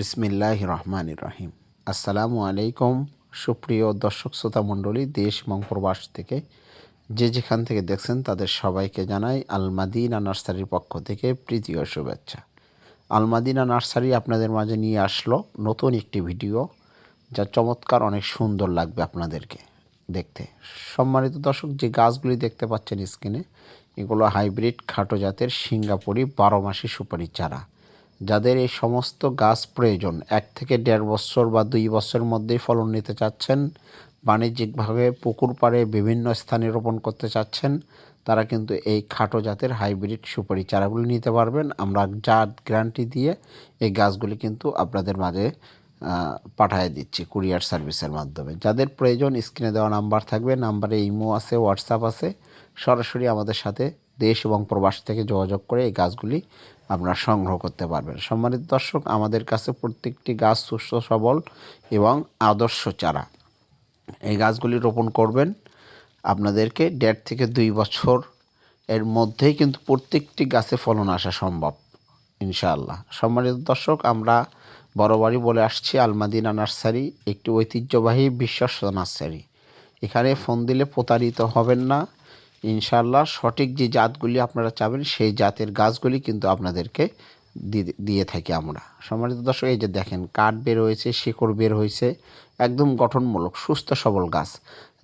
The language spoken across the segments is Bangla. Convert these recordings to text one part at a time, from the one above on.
বিসমিল্লাহ রহমান রহিম। আসসালামু আলাইকুম, সুপ্রিয় দর্শক শ্রোতা মণ্ডলী, দেশ এবং প্রবাস থেকে যে যেখান থেকে দেখছেন তাদের সবাইকে জানাই আলমাদিনা নার্সারির পক্ষ থেকে প্রীতি ও শুভেচ্ছা। আলমাদিনা নার্সারি আপনাদের মাঝে নিয়ে আসলো নতুন একটি ভিডিও, যা চমৎকার অনেক সুন্দর লাগবে আপনাদেরকে দেখতে। সম্মানিত দর্শক, যে গাছগুলি দেখতে পাচ্ছেন স্ক্রিনে এগুলো হাইব্রিড খাটো জাতের সিঙ্গাপুরি বারো মাসি সুপারি চারা। যাদের এই সমস্ত গাছ প্রয়োজন, এক থেকে দেড় বছর বা দুই বছরের মধ্যেই ফলন নিতে চাচ্ছেন, বাণিজ্যিকভাবে পুকুর পাড়ে বিভিন্ন স্থানে রোপণ করতে চাচ্ছেন, তারা কিন্তু এই খাটো জাতের হাইব্রিড সুপারি চারাগুলি নিতে পারবেন। আমরা জাত গ্যারান্টি দিয়ে এই গাছগুলি কিন্তু আপনাদের মাঝে পাঠিয়ে দিচ্ছি কুরিয়ার সার্ভিসের মাধ্যমে। যাদের প্রয়োজন, স্ক্রিনে দেওয়া নাম্বার থাকবে, নাম্বারে ইমো আছে, হোয়াটসঅ্যাপ আছে, সরাসরি আমাদের সাথে দেশ এবং প্রবাস থেকে যোগাযোগ করে এই গাছগুলি আপনারা সংগ্রহ করতে পারবেন। সম্মানিত দর্শক, আমাদের কাছে প্রত্যেকটি গাছ সুস্থ, সবল এবং আদর্শ চারা। এই গাছগুলি রোপণ করবেন আপনাদেরকে দেড় থেকে দুই বছর এর মধ্যেই কিন্তু প্রত্যেকটি গাছে ফলন আসা সম্ভব, ইনশাআল্লাহ। সম্মানিত দর্শক, আমরা বড়বাড়ি বলে আসছি, আলমাদিনা নার্সারি, একটি ঐতিহ্যবাহী বিশ্বস্ত নার্সারি। এখানে ফোন দিলে প্রতারিত হবেন না। ইনশাল্লাহ সঠিক যে জাতগুলি আপনারা চাবেন, সেই জাতের গাছগুলি কিন্তু আপনাদেরকে দিয়ে থাকি আমরা। সম্মানিত দর্শক, এই যে দেখেন, কাঠ বের হয়েছে, শিকড় বের হয়েছে, একদম গঠনমূলক, সুস্থ সবল গাছ।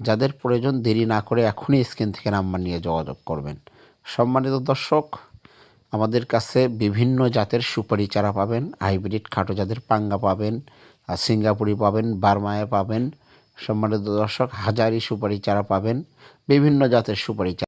যাদের প্রয়োজন দেরি না করে এখনই স্ক্রিন থেকে নাম্বার নিয়ে যোগাযোগ করবেন। সম্মানিত দর্শক, আমাদের কাছে বিভিন্ন জাতের সুপারি চারা পাবেন, হাইব্রিড খাটো জাতের পাঙ্গা পাবেন সিঙ্গাপুরি পাবেন, বার্মায় পাবেন সম্মানিত দর্শক হাজারি সুপারি চারা পাবেন। বিভিন্ন জাতের সুপারি চারা